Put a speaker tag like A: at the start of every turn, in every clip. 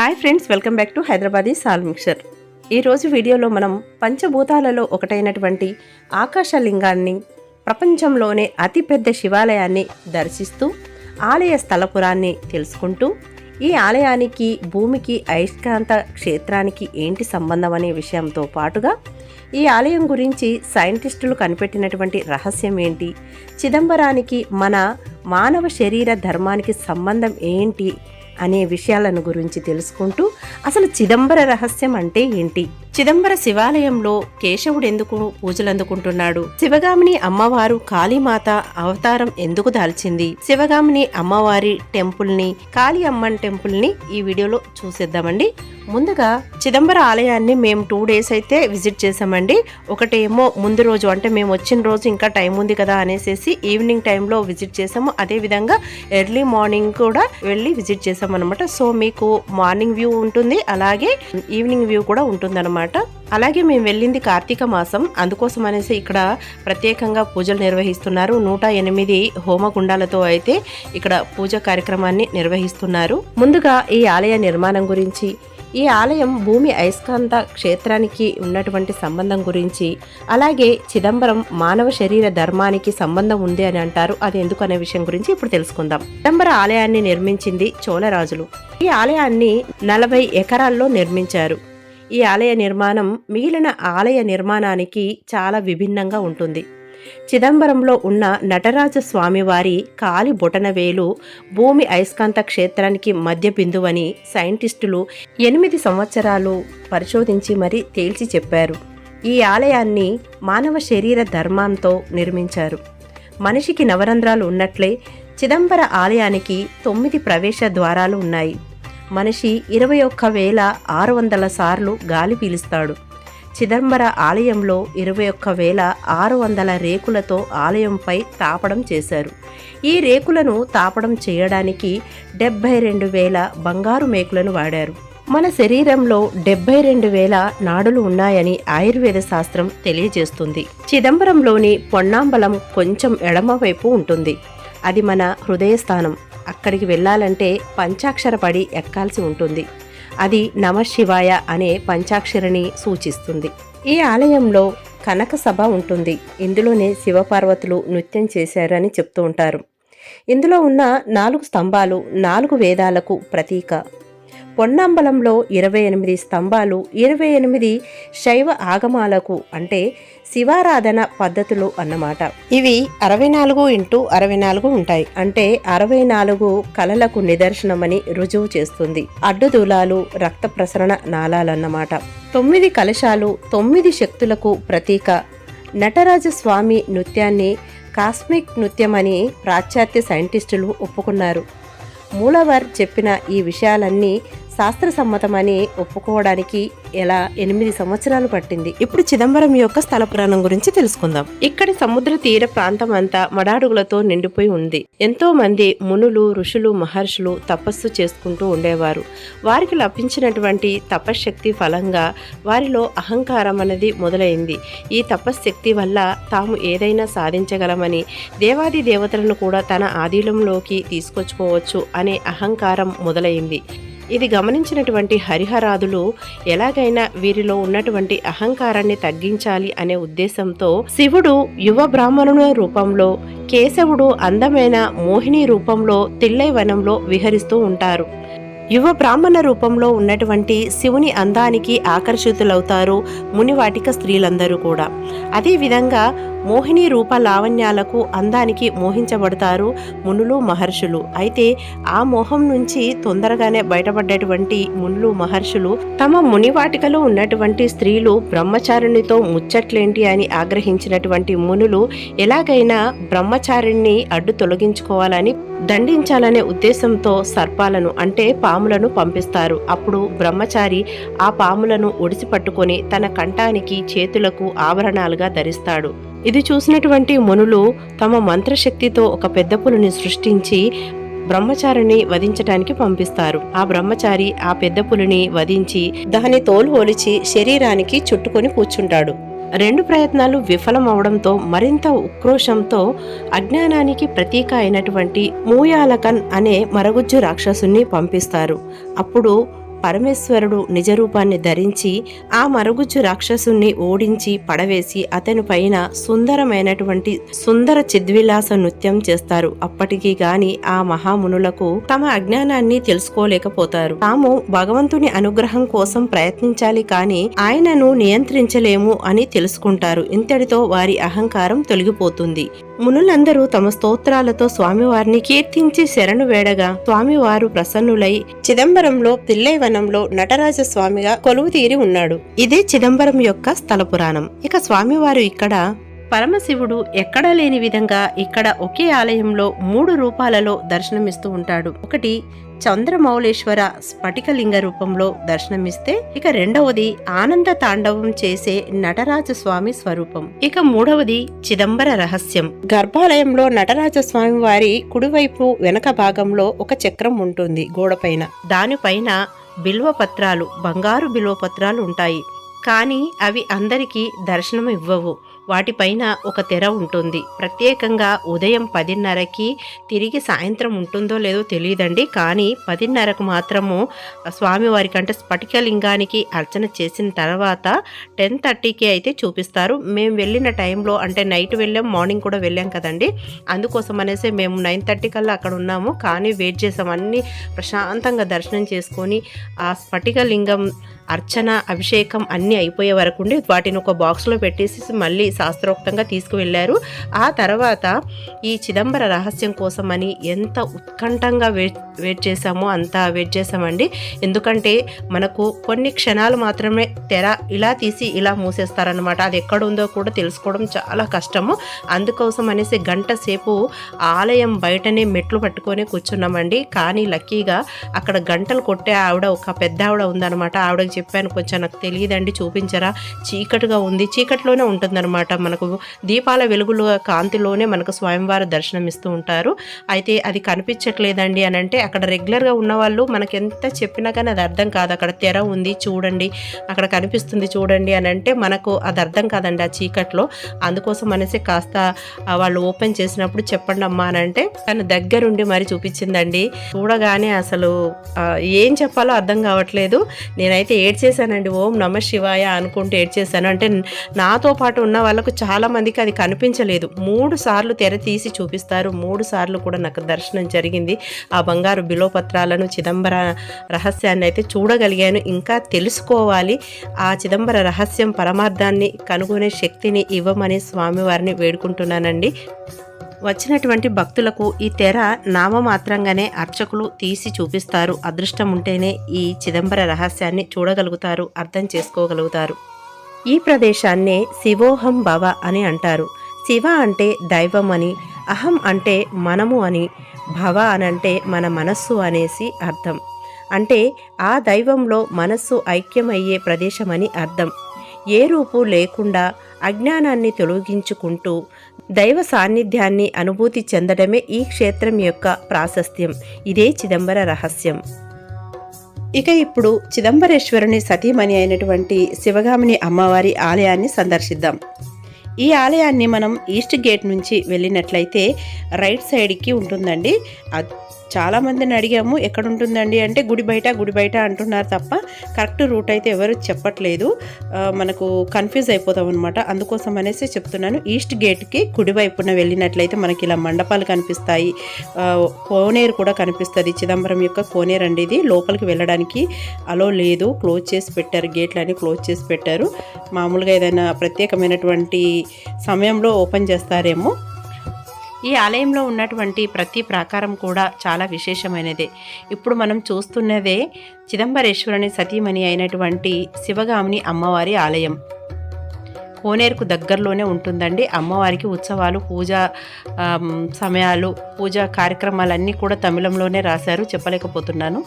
A: Hi friends welcome back to Hyderabadi Sal mixer ఈరోజు వీడియోలో మనం పంచభూతాలలో ఒకటైనటువంటి ఆకాశలింగాన్ని ప్రపంచంలోనే అతిపెద్ద శివాలయాన్ని దర్శిస్తూ ఆలయ స్థలపురాన్ని తెలుసుకుంటూ ఈ ఆలయానికి భూమికి అయస్కాంత క్షేత్రానికి ఏంటి సంబంధం అనే విషయంతో పాటుగా ఈ ఆలయం గురించి సైంటిస్టులు కనిపెట్టినటువంటి రహస్యం ఏంటి చిదంబరానికి మన మానవ శరీర ధర్మానికి సంబంధం ఏంటి అనే విషయాలను గురించి తెలుసుకుంటూ అసలు చిదంబర రహస్యం అంటే ఏంటి? చిదంబర శివాలయంలో కేశవుడు ఎందుకు పూజలు అందుకుంటున్నాడు శివగామిని అమ్మవారు కాళీమాత అవతారం ఎందుకు దాల్చింది? శివగామిని అమ్మవారి టెంపుల్ని కాళీ అమ్మన్ టెంపుల్ని ఈ వీడియోలో చూసేద్దామండి. ముందుగా చిదంబర ఆలయాన్ని మేము టూ డేస్ అయితే విజిట్ చేసామండి ఒకటేమో ముందు రోజు అంటే మేము వచ్చిన రోజు ఇంకా టైం ఉంది కదా అనేసి ఈవినింగ్ టైంలో విజిట్ చేసాము అదే విధంగా ఎర్లీ మార్నింగ్ కూడా వెళ్ళి విజిట్ చేసాం అనమాట సో మీకు మార్నింగ్ వ్యూ ఉంటుంది అలాగే ఈవినింగ్ వ్యూ కూడా అనమాట అలాగే మేము వెళ్ళింది కార్తీక మాసం. అందుకోసం అనేసి ఇక్కడ ప్రత్యేకంగా పూజలు నిర్వహిస్తున్నారు. నూట ఎనిమిది హోమగుండాలతో అయితే ఇక్కడ పూజ కార్యక్రమాన్ని నిర్వహిస్తున్నారు. ముందుగా ఈ ఆలయ నిర్మాణం గురించి ఈ ఆలయం భూమి అయస్కాంత క్షేత్రానికి ఉన్నటువంటి సంబంధం గురించి అలాగే చిదంబరం మానవ శరీర ధర్మానికి సంబంధం ఉంది అని అంటారు. అది ఎందుకు అనే విషయం గురించి ఇప్పుడు తెలుసుకుందాం. చిదంబర ఆలయాన్ని నిర్మించింది చోళరాజులు. ఈ ఆలయాన్ని నలభై ఎకరాల్లో నిర్మించారు. ఈ ఆలయ నిర్మాణం మిగిలిన ఆలయ నిర్మాణానికి చాలా విభిన్నంగా ఉంటుంది. చిదంబరంలో ఉన్న నటరాజ స్వామివారి కాలి బొటనవేలు భూమి అయస్కాంత క్షేత్రానికి మధ్య బిందువని సైంటిస్టులు ఎనిమిది సంవత్సరాలు పరిశోధించి మరీ తేల్చి చెప్పారు. ఈ ఆలయాన్ని మానవ శరీర ధర్మంతో నిర్మించారు. మనిషికి నవరంధ్రాలు ఉన్నట్లే చిదంబర ఆలయానికి తొమ్మిది ప్రవేశ ద్వారాలు ఉన్నాయి. మనిషి ఇరవై ఒక్క వేల ఆరు వందల సార్లు గాలి పీలుస్తాడు. చిదంబర ఆలయంలో ఇరవై ఒక్క వేల ఆరు వందల రేకులతో ఆలయంపై తాపడం చేశారు. ఈ రేకులను తాపడం చేయడానికి డెబ్బై రెండు వేల బంగారు మేకులను వాడారు. మన శరీరంలో డెబ్బై రెండు వేల నాడులు ఉన్నాయని ఆయుర్వేద శాస్త్రం తెలియజేస్తుంది. చిదంబరంలోని పొన్నాంబలం కొంచెం ఎడమవైపు ఉంటుంది. అది మన హృదయస్థానం. అక్కడికి వెళ్ళాలంటే పంచాక్షర పడి ఎక్కాల్సి ఉంటుంది. అది నమశివాయ అనే పంచాక్షరిని సూచిస్తుంది. ఈ ఆలయంలో కనక సభ ఉంటుంది. ఇందులోనే శివపార్వతులు నృత్యం చేశారని చెప్తూ ఉంటారు. ఇందులో ఉన్న నాలుగు స్తంభాలు నాలుగు వేదాలకు ప్రతీక. పొన్నాంబలంలో ఇరవై ఎనిమిది స్తంభాలు ఇరవై ఎనిమిది శైవ ఆగమాలకు అంటే శివారాధన పద్ధతులు అన్నమాట. ఇవి అరవై నాలుగు ఇంటూ అరవై నాలుగు ఉంటాయి. అంటే అరవై నాలుగు కళలకు నిదర్శనమని రుజువు చేస్తుంది. అడ్డుదూలాలు రక్త ప్రసరణ నాళాలన్నమాట. తొమ్మిది కలశాలు తొమ్మిది శక్తులకు ప్రతీక. నటరాజస్వామి నృత్యాన్ని కాస్మిక్ నృత్యమని పాశ్చాత్య సైంటిస్టులు ఒప్పుకున్నారు. మూలవర్ చెప్పిన ఈ విషయాలన్నీ శాస్త్రసమ్మతమని ఒప్పుకోవడానికి ఎలా ఎనిమిది సంవత్సరాలు పట్టింది? ఇప్పుడు చిదంబరం యొక్క స్థల పురాణం గురించి తెలుసుకుందాం. ఇక్కడి సముద్ర తీర ప్రాంతం అంతా మడాడుగులతో నిండిపోయి ఉంది. ఎంతో మంది మునులు ఋషులు మహర్షులు తపస్సు చేసుకుంటూ ఉండేవారు. వారికి లభించినటువంటి తపశ్శక్తి ఫలంగా వారిలో అహంకారం అనేది మొదలైంది. ఈ తపశ్శక్తి వల్ల తాము ఏదైనా సాధించగలమని దేవాది దేవతలను కూడా తన ఆధీనంలోకి తీసుకొచ్చుకోవచ్చు అనే అహంకారం మొదలైంది. ఇది గమనించినటువంటి హరిహరాదులు ఎలాగైనా వీరిలో ఉన్నటువంటి అహంకారాన్ని తగ్గించాలి అనే ఉద్దేశంతో శివుడు యువ బ్రాహ్మణుని రూపంలో కేశవుడు అందమైన మోహిని రూపంలో తిల్లై వనంలో విహరిస్తూ ఉంటారు. యువ బ్రాహ్మణ రూపంలో ఉన్నటువంటి శివుని అందానికి ఆకర్షితులవుతారు మునివాటిక స్త్రీలందరూ కూడా. అదేవిధంగా మోహిని రూప లావణ్యాలకు అందానికి మోహించబడతారు మునులు మహర్షులు. అయితే ఆ మోహం నుంచి తొందరగానే బయటపడ్డటువంటి మునులు మహర్షులు తమ మునివాటికలో ఉన్నటువంటి స్త్రీలు బ్రహ్మచారిణితో ముచ్చట్లేంటి అని ఆగ్రహించినటువంటి మునులు ఎలాగైనా బ్రహ్మచారిణ్ణి అడ్డు తొలగించుకోవాలని దండించాలనే ఉద్దేశంతో సర్పాలను అంటే పాములను పంపిస్తారు. అప్పుడు బ్రహ్మచారి ఆ పాములను ఒడిసి పట్టుకొని తన కంఠానికి చేతులకు ఆభరణాలుగా ధరిస్తాడు. ఇది చూసినటువంటి మునులు తమ మంత్రశక్తితో ఒక పెద్ద పులిని సృష్టించి బ్రహ్మచారిని వధించటానికి పంపిస్తారు. ఆ బ్రహ్మచారి ఆ పెద్ద పులిని వధించి దాని తోలు ఒలిచి శరీరానికి చుట్టుకొని కూర్చుంటాడు. రెండు ప్రయత్నాలు విఫలం అవడంతో మరింత ఉక్రోషంతో అజ్ఞానానికి ప్రతీక అయినటువంటి మూయాలకన్ అనే మరగుజ్జు రాక్షసుని పంపిస్తారు. అప్పుడు పరమేశ్వరుడు నిజరూపాన్ని ధరించి ఆ మరుగుజ్జు రాక్షసుణ్ణి ఓడించి పడవేసి అతని పైన సుందరమైనటువంటి సుందర చిద్విలాస నృత్యం చేస్తారు. అప్పటికి గాని ఆ మహామునులకు తమ అజ్ఞానాన్ని తెలుసుకోలేకపోతారు. తాము భగవంతుని అనుగ్రహం కోసం ప్రయత్నించాలి కానీ ఆయనను నియంత్రించలేము అని తెలుసుకుంటారు. ఇంతటితో వారి అహంకారం తొలగిపోతుంది. మునులందరూ తమ స్తోత్రాలతో స్వామివారిని కీర్తించి శరణు వేడగా స్వామివారు ప్రసన్నులై చిదంబరంలో తిల్లైవనంలో నటరాజ స్వామిగా కొలువు తీరి ఉన్నాడు. ఇదే చిదంబరం యొక్క స్థల పురాణం. ఇక స్వామివారు ఇక్కడ పరమశివుడు ఎక్కడా లేని విధంగా ఇక్కడ ఒకే ఆలయంలో మూడు రూపాలలో దర్శనమిస్తూ ఉంటాడు. ఒకటి చంద్రమౌళేశ్వర స్ఫటికలింగ రూపంలో దర్శనమిస్తే ఇక రెండవది ఆనంద తాండవం చేసే నటరాజ స్వామి స్వరూపం. ఇక మూడవది చిదంబర రహస్యం. గర్భాలయంలో నటరాజ స్వామి వారి కుడివైపు వెనక భాగంలో ఒక చక్రం ఉంటుంది గోడపైన దానిపైన బిల్వ పత్రాలు బంగారు బిల్వ పత్రాలు ఉంటాయి. కానీ అవి అందరికీ దర్శనం ఇవ్వవు. వాటిపైన ఒక తెర ఉంటుంది. ప్రత్యేకంగా ఉదయం పదిన్నరకి తిరిగి సాయంత్రం ఉంటుందో లేదో తెలియదండి. కానీ పదిన్నరకు మాత్రము స్వామివారికి అంటే స్ఫటికలింగానికి అర్చన చేసిన తర్వాత టెన్ థర్టీకి అయితే చూపిస్తారు. మేము వెళ్ళిన టైంలో అంటే నైట్ వెళ్ళాం మార్నింగ్ కూడా వెళ్ళాం కదండి. అందుకోసం అనేసి మేము నైన్ థర్టీ కల్లా అక్కడ ఉన్నాము. కానీ వెయిట్ చేసాం. అన్నీ ప్రశాంతంగా దర్శనం చేసుకొని ఆ స్ఫటికలింగం అర్చన అభిషేకం అన్నీ అయిపోయే వరకు ఉండి వాటిని ఒక బాక్స్లో పెట్టేసి మళ్ళీ శాస్త్రోక్తంగా తీసుకువెళ్ళారు. ఆ తర్వాత ఈ చిదంబర రహస్యం కోసమని ఎంత ఉత్కంఠంగా వెయిట్ వెయిట్ చేసామో అంత వెయిట్ చేసామండి ఎందుకంటే మనకు కొన్ని క్షణాలు మాత్రమే తెర ఇలా తీసి ఇలా మూసేస్తారనమాట అది ఎక్కడ ఉందో కూడా తెలుసుకోవడం చాలా కష్టము. అందుకోసం అనేసి గంట సేపు ఆలయం బయటనే మెట్లు పట్టుకొని కూర్చున్నామండి. కానీ లక్కీగా అక్కడ గంటలు కొట్టే ఆవిడ ఒక పెద్ద ఆవిడ ఉందన్నమాట. ఆవిడకి చెప్పాను కొంచెం నాకు తెలియదండి చూపించరా? చీకటిగా ఉంది చీకటిలోనే ఉంటుందన్నమాట. మనకు దీపాల వెలుగులో కాంతిలోనే మనకు స్వయంవారు దర్శనం ఇస్తూ ఉంటారు. అయితే అది కనిపించట్లేదండి అని అంటే అక్కడ రెగ్యులర్గా ఉన్న వాళ్ళు మనకి ఎంత చెప్పినా కానీ అది అర్థం కాదు. అక్కడ తెర ఉంది చూడండి. అక్కడ కనిపిస్తుంది చూడండి అని అంటే మనకు అది అర్థం కాదండి ఆ చీకట్లో. అందుకోసం అనేసి కాస్త వాళ్ళు ఓపెన్ చేసినప్పుడు చెప్పండి అమ్మా అని అంటే తను దగ్గరుండి మరి చూపించిందండి. చూడగానే అసలు ఏం చెప్పాలో అర్థం కావట్లేదు. నేనైతే ఏడ్చేసానండి ఓం నమ శివాయ అనుకుంటూ ఏడ్చేసాను అంటే నాతో పాటు ఉన్న వాళ్ళకు చాలామందికి అది కనిపించలేదు. మూడు సార్లు తెర తీసి చూపిస్తారు. మూడు సార్లు కూడా నాకు దర్శనం జరిగింది. ఆ బంగారు బిలోపత్రాలను చిదంబర రహస్యాన్ని అయితే చూడగలిగాను. ఇంకా తెలుసుకోవాలి. ఆ చిదంబర రహస్యం పరమార్థాన్ని కనుగొనే శక్తిని ఇవ్వమని స్వామివారిని వేడుకుంటున్నానండి. వచ్చినటువంటి భక్తులకు ఈ తెర నామమాత్రంగానే అర్చకులు తీసి చూపిస్తారు. అదృష్టం ఉంటేనే ఈ చిదంబర రహస్యాన్ని చూడగలుగుతారు అర్థం చేసుకోగలుగుతారు. ఈ ప్రదేశాన్నే శివోహం భవ అని అంటారు. శివ అంటే దైవం అని అహం అంటే మనము అని భవ అనంటే మన మనస్సు అనేసి అర్థం. అంటే ఆ దైవంలో మనస్సు ఐక్యమయ్యే ప్రదేశమని అర్థం. ఏ రూపు లేకుండా అజ్ఞానాన్ని తొలగించుకుంటూ దైవ సాన్నిధ్యాన్ని అనుభూతి చెందడమే ఈ క్షేత్రం యొక్క ప్రాశస్త్యం. ఇదే చిదంబర రహస్యం. ఇక ఇప్పుడు చిదంబరేశ్వరుని సతీమణి అయినటువంటి శివగామిని అమ్మవారి ఆలయాన్ని సందర్శిద్దాం. ఈ ఆలయాన్ని మనం ఈస్ట్ గేట్ నుంచి వెళ్ళినట్లయితే రైట్ సైడ్కి ఉంటుందండి. చాలామందిని చాలా మందిని అడిగాము ఎక్కడ ఉంటుందండి అంటే గుడి బయట గుడి బయట అంటున్నారు తప్ప కరెక్ట్ రూట్ అయితే ఎవరు చెప్పట్లేదు. మనకు కన్ఫ్యూజ్ అయిపోతాం అనమాట అందుకోసం అనేసి చెప్తున్నాను. ఈస్ట్ గేట్కి కుడివైపున వెళ్ళినట్లయితే మనకి ఇలా మండపాలు కనిపిస్తాయి. కోనేరు కూడా కనిపిస్తుంది. చిదంబరం యొక్క కోనేరు అండి ఇది. లోపలికి వెళ్ళడానికి అలో లేదు. క్లోజ్ చేసి పెట్టారు. గేట్లన్నీ క్లోజ్ చేసి పెట్టారు. మామూలుగా ఏదైనా ప్రత్యేకమైనటువంటి సమయంలో ఓపెన్ చేస్తారేమో. ఈ ఆలయంలో ఉన్నటువంటి ప్రతి ప్రాకారం కూడా చాలా విశేషమైనదే. ఇప్పుడు మనం చూస్తున్నదే చిదంబరేశ్వరుని సతీమణి అయినటువంటి శివగామిని అమ్మవారి ఆలయం. కోనేరుకు దగ్గరలోనే ఉంటుందండి. అమ్మవారికి ఉత్సవాలు పూజ సమయాలు పూజ కార్యక్రమాలన్నీ కూడా తమిళంలోనే రాశారు. చెప్పలేకపోతున్నాను.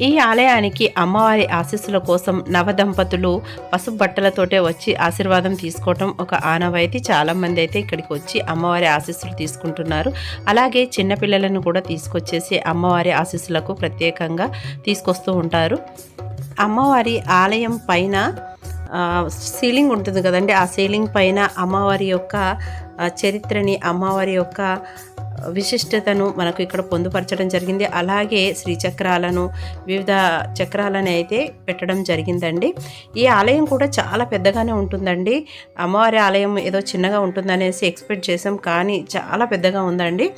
A: ఈ ఆలయానికి అమ్మవారి ఆశీస్సుల కోసం నవదంపతులు పసుపు బట్టలతోటే వచ్చి ఆశీర్వాదం తీసుకోవటం ఒక ఆనవాయితీ. చాలామంది అయితే ఇక్కడికి వచ్చి అమ్మవారి ఆశీస్సులు తీసుకుంటున్నారు. అలాగే చిన్నపిల్లలను కూడా తీసుకొచ్చేసి అమ్మవారి ఆశీస్సులకు ప్రత్యేకంగా తీసుకొస్తూ ఉంటారు. అమ్మవారి ఆలయం పైన సీలింగ్ ఉంటుంది కదండి. ఆ సీలింగ్ పైన అమ్మవారి యొక్క చరిత్రని అమ్మవారి యొక్క విశిష్టతను మనకు ఇక్కడ పొందుపరచడం జరిగింది. అలాగే శ్రీచక్రాలను వివిధ చక్రాలను అయితే పెట్టడం జరిగిందండి. ఈ ఆలయం కూడా చాలా పెద్దగానే ఉంటుందండి. అమ్మవారి ఆలయం ఏదో చిన్నగా ఉంటుందనేసి ఎక్స్పెక్ట్ చేసాం కానీ చాలా పెద్దగా ఉందండి.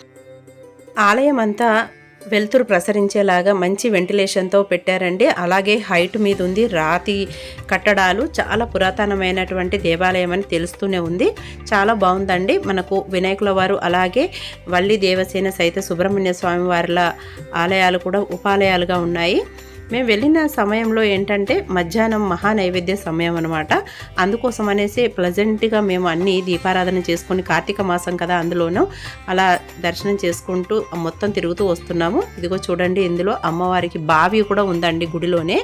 A: ఆలయం అంతా వెలుతురు ప్రసరించేలాగా మంచి వెంటిలేషన్తో పెట్టారండి. అలాగే హైట్ మీద ఉంది రాతి కట్టడాలు చాలా పురాతనమైనటువంటి దేవాలయం అని తెలుస్తూనే ఉంది. చాలా బాగుందండి. మనకు వినాయకుల వారు అలాగే వల్లి దేవసేన సైత సుబ్రహ్మణ్య స్వామి వారిల ఆలయాలు కూడా ఉపాలయాలుగా ఉన్నాయి. మేము వెళ్ళిన సమయంలో ఏంటంటే మధ్యాహ్నం మహా నైవేద్య సమయం అనమాట అందుకోసం అనేసి ప్లజెంట్గా మేము అన్ని దీపారాధన చేసుకొని కార్తీక మాసం కదా అందులోనూ అలా దర్శనం చేసుకుంటూ మొత్తం తిరుగుతూ వస్తున్నాము. ఇదిగో చూడండి ఇందులో అమ్మవారికి బావి కూడా ఉందండి గుడిలోనే.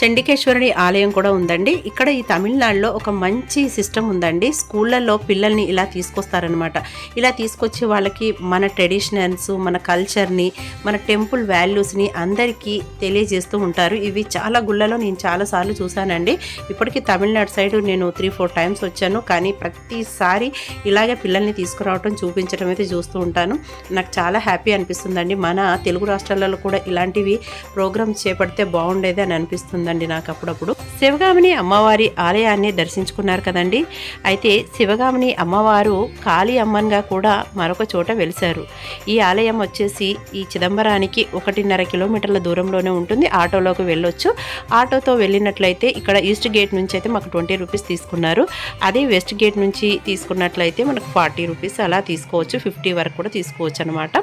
A: చండికేశ్వరుని ఆలయం కూడా ఉందండి. ఇక్కడ ఈ తమిళనాడులో ఒక మంచి సిస్టమ్ ఉందండి. స్కూళ్ళల్లో పిల్లల్ని ఇలా తీసుకొస్తారనమాట ఇలా తీసుకొచ్చి వాళ్ళకి మన ట్రెడిషనల్స్ మన కల్చర్ని మన టెంపుల్ వాల్యూస్ని అందరికీ తెలియజేస్తూ ఉంటారు. ఇవి చాలా గుళ్ళలో నేను చాలాసార్లు చూశానండి. ఇప్పటికీ తమిళనాడు సైడ్ నేను త్రీ ఫోర్ టైమ్స్ వచ్చాను. కానీ ప్రతిసారి ఇలాగే పిల్లల్ని తీసుకురావటం చూపించడం అయితే చూస్తూ ఉంటాను. నాకు చాలా హ్యాపీ అనిపిస్తుందండి. మన తెలుగు రాష్ట్రాలలో కూడా ఇలాంటివి ప్రోగ్రామ్స్ చేపడితే బాగుండేది అని అనిపిస్తుందండి నాకు అప్పుడప్పుడు. శివగామిని అమ్మవారి ఆలయాన్ని దర్శించుకున్నారు కదండి. అయితే శివగామిని అమ్మవారు కాళీ అమ్మన్గా కూడా మరొక చోట వెలిశారు. ఈ ఆలయం వచ్చేసి ఈ చిదంబరానికి ఒకటిన్నర కిలోమీటర్ల దూరంలోనే ఉంటుంది. ఆటోలోకి వెళ్ళొచ్చు. ఆటోతో వెళ్ళినట్లయితే ఇక్కడ ఈస్ట్ గేట్ నుంచి అయితే మాకు ట్వంటీ రూపీస్ తీసుకున్నారు. అదే వెస్ట్ గేట్ నుంచి తీసుకున్నట్లయితే మనకు ఫార్టీ రూపీస్ అలా తీసుకోవచ్చు. ఫిఫ్టీ వరకు కూడా తీసుకోవచ్చు అనమాట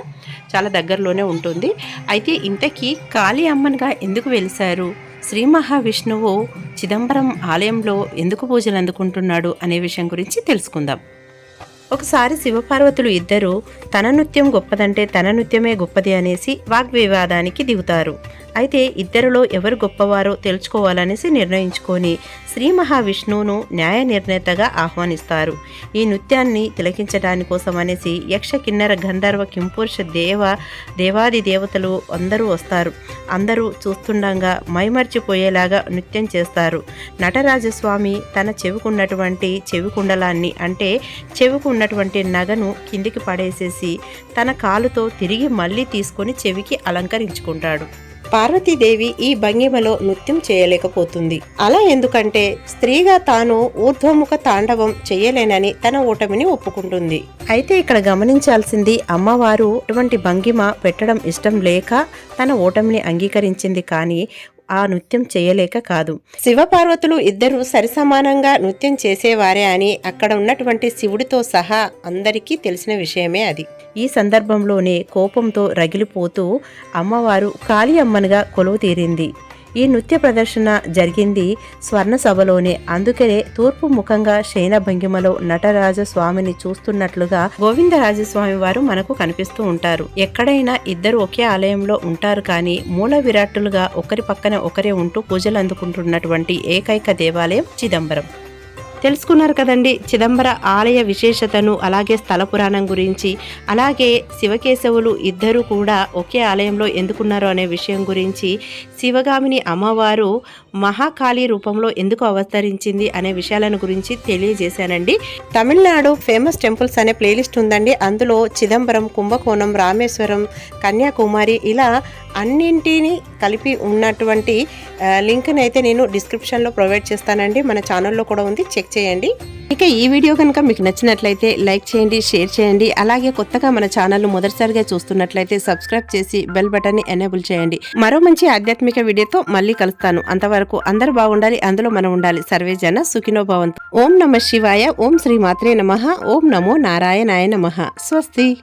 A: చాలా దగ్గరలోనే ఉంటుంది. అయితే ఇంతకీ కాళీ అమ్మన్గా ఎందుకు వెలిశారు? శ్రీ మహావిష్ణువు చిదంబరం ఆలయంలో ఎందుకు పూజలు అందుకుంటున్నాడు అనే విషయం గురించి తెలుసుకుందాం. ఒకసారి శివపార్వతులు ఇద్దరు తన నృత్యం గొప్పదంటే తన నృత్యమే గొప్పది అనేసి వాగ్వివాదానికి దిగుతారు. అయితే ఇద్దరిలో ఎవరు గొప్పవారో తెలుసుకోవాలనేసి నిర్ణయించుకొని శ్రీ మహావిష్ణువును న్యాయ నిర్ణేతగా ఆహ్వానిస్తారు. ఈ నృత్యాన్ని తిలకించడాని కోసం అనేసి యక్ష కిన్నర గంధర్వ కింపురుష దేవ దేవాది దేవతలు అందరూ వస్తారు. అందరూ చూస్తుండగా మైమర్చిపోయేలాగా నృత్యం చేస్తారు. నటరాజస్వామి తన చెవికున్నటువంటి చెవి కుండలాన్ని అంటే చెవికున్నటువంటి నగను కిందికి పడేసేసి తన కాలుతో తిరిగి మళ్ళీ తీసుకొని చెవికి అలంకరించుకుంటాడు. పార్వతీదేవి ఈ భంగిమలో నృత్యం చేయలేకపోతుంది. అలా ఎందుకంటే స్త్రీగా తాను ఊర్ధ్వముఖ తాండవం చేయలేనని తన ఓటమిని ఒప్పుకుంటుంది. అయితే ఇక్కడ గమనించాల్సింది అమ్మవారు ఇటువంటి భంగిమ పెట్టడం ఇష్టం లేక తన ఓటమిని అంగీకరించింది కానీ ఆ నృత్యం చేయలేక కాదు. శివపార్వతులు ఇద్దరు సరిసమానంగా నృత్యం చేసేవారే అని అక్కడ ఉన్నటువంటి శివుడితో సహా అందరికీ తెలిసిన విషయమే అది. ఈ సందర్భంలోనే కోపంతో రగిలిపోతూ అమ్మవారు కాళీ అమ్మనుగా కొలువు తీరింది ఈ నృత్య ప్రదర్శన జరిగింది స్వర్ణ సభలోనే అందుకనే తూర్పు ముఖంగా శయన భంగిమలో నటరాజ స్వామిని చూస్తున్నట్లుగా గోవిందరాజస్వామి వారు మనకు కనిపిస్తూ ఉంటారు. ఎక్కడైనా ఇద్దరు ఒకే ఆలయంలో ఉంటారు కానీ మూల విరాట్టులుగా ఒకరి పక్కన ఒకరే ఉంటూ పూజలు అందుకుంటున్నటువంటి ఏకైక దేవాలయం చిదంబరం. తెలుసుకున్నారు కదండి. చిదంబర ఆలయ విశేషతను అలాగే స్థల పురాణం గురించి అలాగే శివకేశవులు ఇద్దరు కూడా ఒకే ఆలయంలో ఎందుకున్నారు అనే విషయం గురించి శివగామిని అమ్మవారు మహాకాళి రూపంలో ఎందుకు అవతరించింది అనే విషయాలను గురించి తెలియజేశానండి. తమిళనాడు ఫేమస్ టెంపుల్స్ అనే ప్లేలిస్ట్ ఉందండి. అందులో చిదంబరం కుంభకోణం రామేశ్వరం కన్యాకుమారి ఇలా అన్నింటిని కలిపి ఉన్నటువంటి లింక్ని అయితే నేను డిస్క్రిప్షన్లో ప్రొవైడ్ చేస్తానండి. మన ఛానల్లో కూడా ఉంది. చెక్ చేయండి. ఇక ఈ వీడియో కనుక మీకు నచ్చినట్లయితే లైక్ చేయండి షేర్ చేయండి. అలాగే కొత్తగా మన ఛానల్ మొదటిసారిగా చూస్తున్నట్లయితే సబ్స్క్రైబ్ చేసి బెల్ బటన్ని ఎనేబుల్ చేయండి. మరో మంచి ఆధ్యాత్మిక వీడియోతో మళ్ళీ కలుస్తాను. అంతవరకు అందరూ బాగుండాలి అందులో మనం ఉండాలి. సర్వే జన సుఖినో భవంతు. ఓం నమ శివాయ ఓం శ్రీ మాత్రే నమ ఓం నమో నారాయణాయ నమ. స్వస్తి.